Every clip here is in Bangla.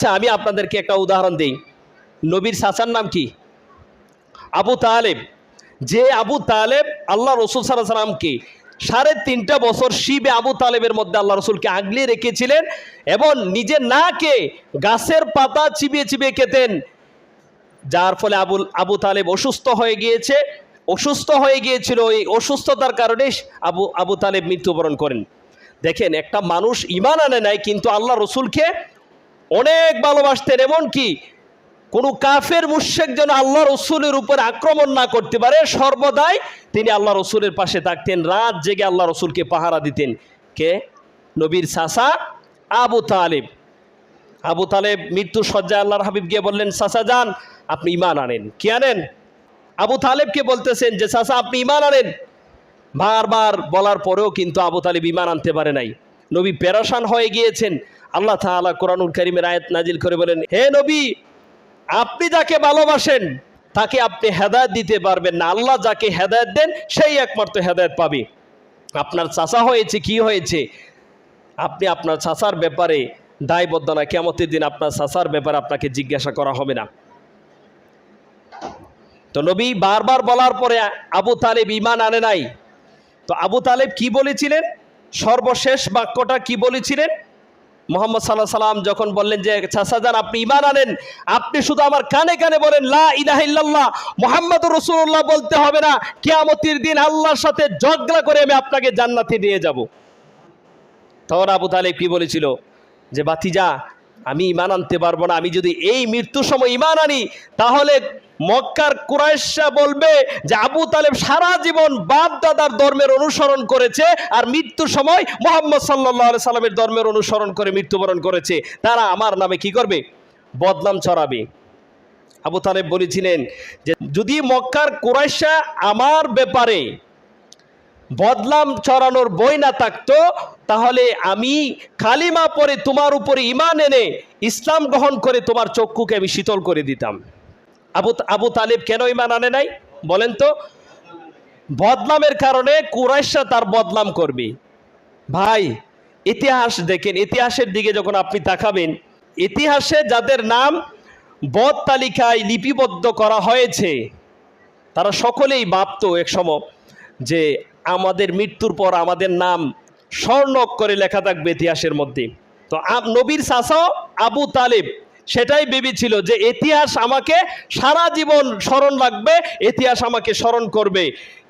আচ্ছা আমি আপনাদেরকে একটা উদাহরণ দিই। নবীর সাসার নাম কি? আবু তালেব। যে আবু তালেব আল্লাহ রসুল সাল্লামকে সাড়ে তিনটা বছর শিবে আবু তালেবের মধ্যে আল্লাহ রসুলকে আগলিয়ে রেখেছিলেন এবং নিজে নাকে গাছের পাতা চিবিয়ে চিবিয়ে খেতেন যার ফলে আবুল আবু তালেব অসুস্থ হয়ে গিয়েছে। অসুস্থ হয়ে গিয়েছিল এই অসুস্থতার কারণে আবু আবু তালেব মৃত্যুবরণ করেন। দেখেন, একটা মানুষ ইমান আনে নাই, কিন্তু আল্লাহ রসুলকে অনেক ভালোবাসতেন, এমনকি কোনো কাফের মুশেক যেন আল্লাহ রসুলের উপর আক্রমণ না করতে পারে, সর্বদাই তিনি আল্লাহ রসুলের পাশে থাকতেন, রাত জেগে আল্লাহ রসুলকে পাহারা দিতেন। কে? নবীর সাসা আবু তালেব। আবু তালেব মৃত্যু সজ্জায় আল্লাহর হাবিব গিয়ে বললেন সাসা যান, আপনি ইমান আনেন। কি আনেন? আবু তালেবকে বলতেছেন যে সাসা আপনি ইমান আনেন। বারবার বলার পরেও কিন্তু আবু তালেব ইমান আনতে পারে নাই। নবী পেরাশান হয়ে গিয়েছেন। আল্লাহ তাআলা কোরআনুল করিমের আয়াত নাজিল করে বলেন, হে নবী, আপনি যাকে ভালোবাসেন, তাকে আপনি হেদায়ত দিতে পারবেন না। আল্লাহ যাকে হেদায়ত দেন, সেই একমাত্র হেদায়ত পাবে। আপনার চাচা হয়েছে, কি হয়েছে? আপনি আপনার চাচার ব্যাপারে দায়বদ্ধ না কেমতের দিন আপনার চাচার ব্যাপারে আপনাকে জিজ্ঞাসা করা হবে না। তো নবী বারবার বলার পরে আবু তালেব ইমান আনে নাই। তো আবু তালেব কি বলেছিলেন? সর্বশেষ বাক্যটা কি বলেছিলেন? মোহাম্মদ সাল্লাহ সাল্লাম যখন বললেন যে চাচাজান আপনি ইমান আনেন, আপনি শুধু আমার কানে কানে বলেন, লা ইলাহা ইল্লাল্লাহ মোহাম্মদ রসুল্লাহ বলতে হবে না, কেয়ামতির দিন আল্লাহর সাথে ঝগড়া করে আমি আপনাকে জান্নাতে নিয়ে যাব। তখন আবু তালেব কি বলেছিল? যে, বাতিজা, আমি ইমান আনতে পারব না, আমি যদি এই মৃত্যুর সময় ইমান আনি, তাহলে মক্কার কুরাইশা বলবে যে আবু তালেব সারা জীবন বাপ দাদার ধর্মের অনুসরণ করেছে আর মৃত্যুর সময় মোহাম্মদ সাল্লাহ সাল্লামের ধর্মের অনুসরণ করে মৃত্যুবরণ করেছে। তারা আমার নামে কি করবে? বদনাম ছড়াবে। আবু তালেব বলেছিলেন যে যদি মক্কার কুরাইশা আমার ব্যাপারে বদলাম চড়ানোর বই না থাকতো, তাহলে আমি কালিমা পরে তোমার উপরে ইমান এনে ইসলাম গ্রহণ করে তোমার চক্ষুকে আমি শীতল করে দিতাম। আবু আবু তালিব কেন ইমান আনে নাই? বলেন তো, বদনামের কারণে কুরাইশা তার বদনাম করবে। ভাই, ইতিহাস দেখেন, ইতিহাসের দিকে যখন আপনি তাকাবেন, ইতিহাসে যাদের নাম বদ তালিকায় লিপিবদ্ধ করা হয়েছে, তারা সকলেই ভাবতো এক সময় যে আমাদের মৃত্যুর পর আমাদের নাম স্বর্ণ করে লেখা থাকবে ইতিহাসের মধ্যে। তো নবীর চাষাও আবু তালেব। সেটাই ভেবেছিল যে ইতিহাস আমাকে সারা জীবন স্মরণ রাখবে, ইতিহাস আমাকে স্মরণ করবে।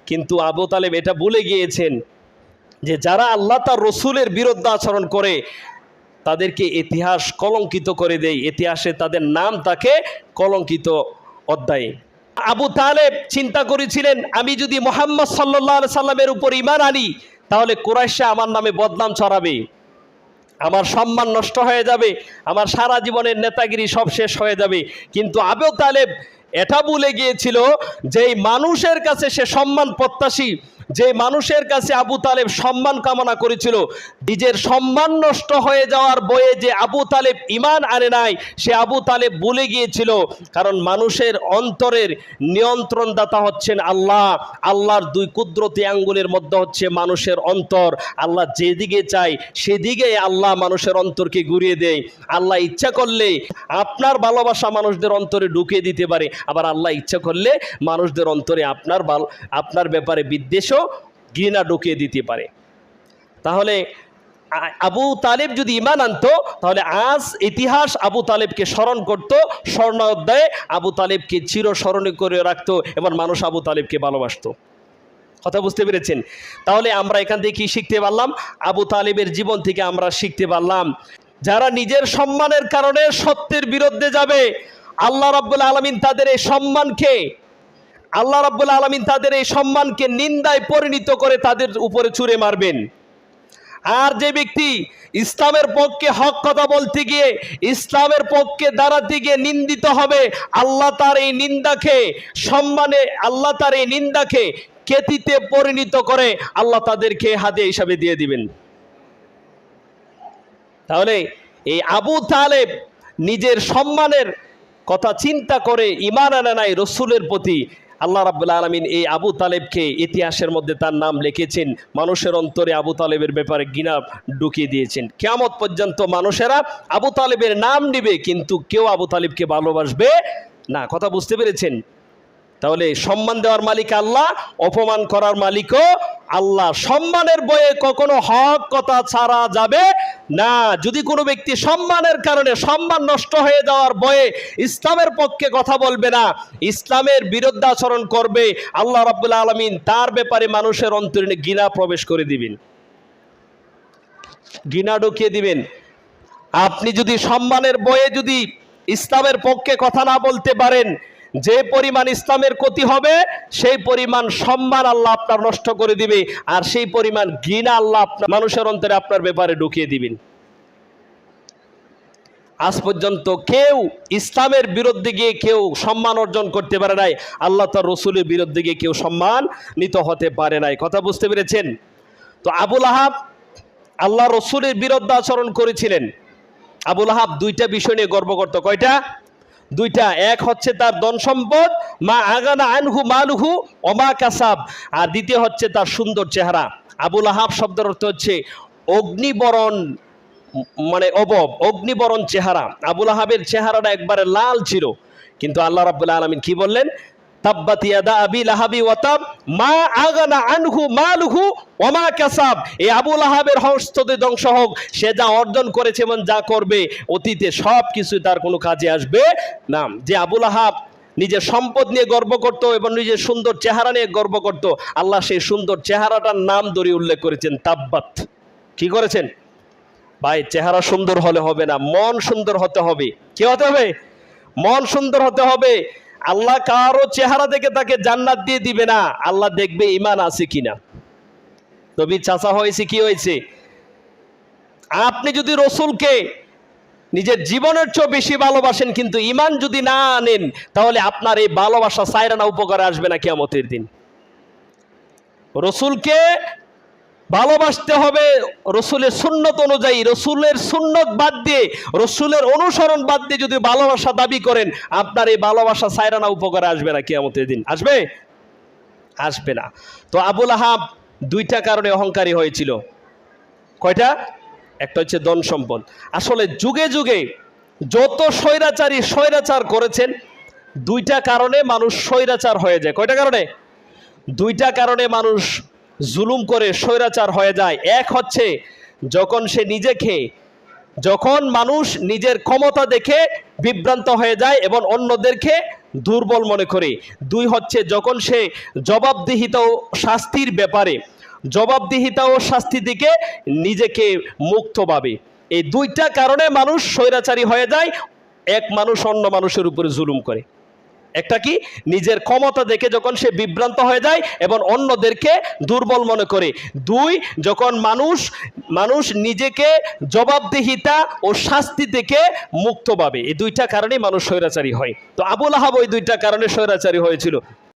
কিন্তু আবু তালেব এটা ভুলে গিয়েছেন যে যারা আল্লাহ তার রসুলের বিরুদ্ধে আচরণ করে, তাদেরকে ইতিহাস কলঙ্কিত করে দেয়। ইতিহাসে তাদের নাম তাকে কলঙ্কিত অধ্যায়ে। আবু তালেব চিন্তা করেছিলেন, আমি যদি মোহাম্মদ সাল্লাহ সাল্লামের উপর ইমান আনি, তাহলে কুরাইশা আমার নামে বদনাম ছড়াবে। আমার সম্মান নষ্ট হয়ে যাবে, আমার সারা জীবনের নেতাগিরি সব শেষ হয়ে যাবে। কিন্তু আবেও তালেব এটা ভুলে গিয়েছিল যে এই মানুষের কাছে সে সম্মান প্রত্যাশী। যে মানুষের কাছে আবু তালেব সম্মান কামনা করেছিল, নিজের সম্মান নষ্ট হয়ে যাওয়ার বয়ে যে আবু তালেব ইমান আনে নাই, সে আবু তালেব ভুলে গিয়েছিল। কারণ মানুষের অন্তরের নিয়ন্ত্রণদাতা হচ্ছেন আল্লাহ। আল্লাহর দুই কুদরতি আঙ্গুলের মধ্যে হচ্ছে মানুষের অন্তর। আল্লাহ যেদিকে চায়, সেদিকে আল্লাহ মানুষের অন্তরকে ঘুরিয়ে দেয়। আল্লাহ ইচ্ছা করলে আপনার ভালোবাসা মানুষদের অন্তরে ঢুকিয়ে দিতে পারে। আবার আল্লাহ ইচ্ছা করলে মানুষদের অন্তরে আপনার আপনার ব্যাপারে বিদ্বেষও ঘৃণা ঢুকিয়ে দিতে পারে। তাহলে আবু তালেব যদি ইমান আনতো, তাহলে আজ ইতিহাস আবু তালেবকে স্মরণ করত স্বর্ণ অধ্যায়ে আবু তালেবকে চিরস্মরণে করে রাখতো এবং মানুষ আবু তালেবকে ভালোবাসতো। কথা বুঝতে পেরেছেন? তাহলে আমরা এখান থেকে কি শিখতে পারলাম? আবু তালেবের জীবন থেকে আমরা শিখতে পারলাম, যারা নিজের সম্মানের কারণে সত্যের বিরুদ্ধে যাবে, আল্লাহ রাব্বুল আলমিন তাদের এই সম্মানকে আল্লাহ রাব্বুল আলমিন তাদের এই সম্মানকে নিন্দায় পরিণত করে তাদের উপরে ছুঁড়ে মারবেন। আর যে ব্যক্তি ইসলামের পক্ষে হক কথা বলতে গিয়ে, ইসলামের পক্ষে দাঁড়াতে গিয়ে নিন্দিত হবে, আল্লাহ তার এই নিন্দাকে সম্মানে, আল্লাহ তার এই নিন্দাকে কেতিতে পরিণত করে আল্লাহ তাদেরকে হাতে হিসাবে দিয়ে দিবেন। তাহলে এই আবু তালেব নিজের সম্মানের কথা চিন্তা করে ইমান আনে নাই রসুলের প্রতি আল্লাহ রাবুল আলমিন এই আবু তালেবকে ইতিহাসের মধ্যে তার নাম লিখেছেন। মানুষের অন্তরে আবু তালেবের ব্যাপারে গিনা ঢুকিয়ে দিয়েছেন। কেমত পর্যন্ত মানুষেরা আবু তালেবের নাম নিবে, কিন্তু কেউ আবু তালেবকে ভালোবাসবে না। কথা বুঝতে পেরেছেন? তাহলে সম্মান দেওয়ার মালিক আল্লাহ, অপমান করার মালিকও আল্লাহ সম্মানের বয়ে কখনো হক কথা ছাড়া যাবে না। যদি কোনো ব্যক্তি সম্মানের কারণে সম্মান নষ্ট হয়ে যাওয়ার বয়ে ইসলামের পক্ষে কথা বলবে না, ইসলামের বিরুদ্ধাচরণ করবে, আল্লাহ রাবুল্লাহ আলমিন তার ব্যাপারে মানুষের অন্তরীণে গিনা প্রবেশ করে দিবেন। গিনা ঢুকিয়ে দিবেন। আপনি যদি সম্মানের বয়ে যদি ইসলামের পক্ষে কথা না বলতে পারেন যে পরিমাণ ইসলামের ক্ষতি হবে, সেই পরিমাণ সম্মান আল্লাহ আপনার নষ্ট করে দিবে, আর সেই পরিমাণ ঘৃণা আল্লাহ আপনার মানুষের অন্তরে আপনার ব্যাপারে ঢুকিয়ে দিবেন। আজ পর্যন্ত কেউ ইসলামের বিরুদ্ধে গিয়ে কেউ সম্মান অর্জন করতে পারে নাই, আল্লাহ তার রসুলের বিরুদ্ধে গিয়ে কেউ সম্মান নিত হতে পারে নাই। কথা বুঝতে পেরেছেন? তো আবুল আহাব আল্লাহ রসুলের বিরুদ্ধে আচরণ করেছিলেন। আবুল আহাব দুইটা বিষয় নিয়ে গর্ব করত। কয়টা? দুইটা, এক হচ্ছে তার ধন সম্পদ, মা আগানা আনহু মালুহু অমা কাসাব। আর দ্বিতীয় হচ্ছে তার সুন্দর চেহারা। আবুল আহাব শব্দের অর্থ হচ্ছে অগ্নিবরণ মানে অবব, অগ্নিবরণ চেহারা। আবুল আহাবের চেহারাটা একবারে লাল ছিল। কিন্তু আল্লাহ রাবুল্লাহ আলমিন কি বললেন? তাব্বাত ইয়াদা আবি লাহাবি ওয়াতাব মা আগানা আনহু মালুহু ওমা কাসাব। এই আবুল আহাবের হস্ততে ধ্বংস হোক, সে যা অর্জন করেছে এবং যা করবে, অতীতে সব কিছু তার কোনো কাজে আসবে না। যে আবুল আহাব নিজের সম্পদ নিয়ে গর্ব করত এবং নিজের সুন্দর চেহারা নিয়ে গর্ব করত, আল্লাহ সেই সুন্দর চেহারাটার নাম ধরে উল্লেখ করেছেন তাব্বাত। কি করেছেন? ভাই, চেহারা সুন্দর হলে হবে না, মন সুন্দর হতে হবে। কি হতে হবে? মন সুন্দর হতে হবে। আল্লাহ কারও চেহারা দেখে তাকে জান্নাত দিয়ে দিবে না। আল্লাহ দেখবে ইমান আছে কিনা। তবে চাচা হয়েছে, কি হয়েছে? আপনি যদি রসুলকে নিজের জীবনের চেয়ে বেশি ভালোবাসেন, কিন্তু ইমান যদি না আনেন, তাহলে আপনার এই ভালোবাসা সাইরানা উপকারে আসবে না কেমতের দিন। রসুলকে ভালোবাসতে হবে রসুলের সুন্নত অনুযায়ী। রসুলের সুন্নত বাদ দিয়ে, রসুলের অনুসরণ বাদ দিয়ে যদি ভালোবাসা দাবি করেন, আপনার এই ভালোবাসা সায়রানা উপকারে আসবে না কেয়ামতের দিন। আসবে? আসবে না। তো আবুল আহাব দুইটা কারণে অহংকারী হয়েছিল। কয়টা? একটা হচ্ছে ধন সম্পদ। আসলে যুগে যুগে যত স্বৈরাচারী স্বৈরাচার করেছেন, দুইটা কারণে মানুষ স্বৈরাচার হয়ে যায়। কয়টা কারণে? দুইটা কারণে মানুষ জুলুম করে স্বৈরাচার হয়ে যায়। এক হচ্ছে যখন সে নিজেকে, যখন মানুষ নিজের ক্ষমতা দেখে বিভ্রান্ত হয়ে যায় এবং অন্যদেরকে দুর্বল মনে করে। দুই হচ্ছে যখন সে জবাবদিহিতা ও শাস্তির ব্যাপারে, জবাবদিহিতা ও শাস্তি দিকে নিজেকে মুক্ত পাবে এই দুইটা কারণে মানুষ স্বৈরাচারী হয়ে যায়, এক মানুষ অন্য মানুষের উপরে জুলুম করে। একটা কি? নিজের ক্ষমতা দেখে যখন সে বিভ্রান্ত হয়ে যায় এবং অন্যদেরকে দুর্বল মনে করে। দুই, যখন মানুষ মানুষ নিজেকে জবাবদিহিতা ও শাস্তি থেকে মুক্ত পাবে। এই দুইটা কারণে মানুষ স্বৈরাচারী হয়। তো আবুল আহাব ওই দুইটা কারণে স্বৈরাচারী হয়েছিল।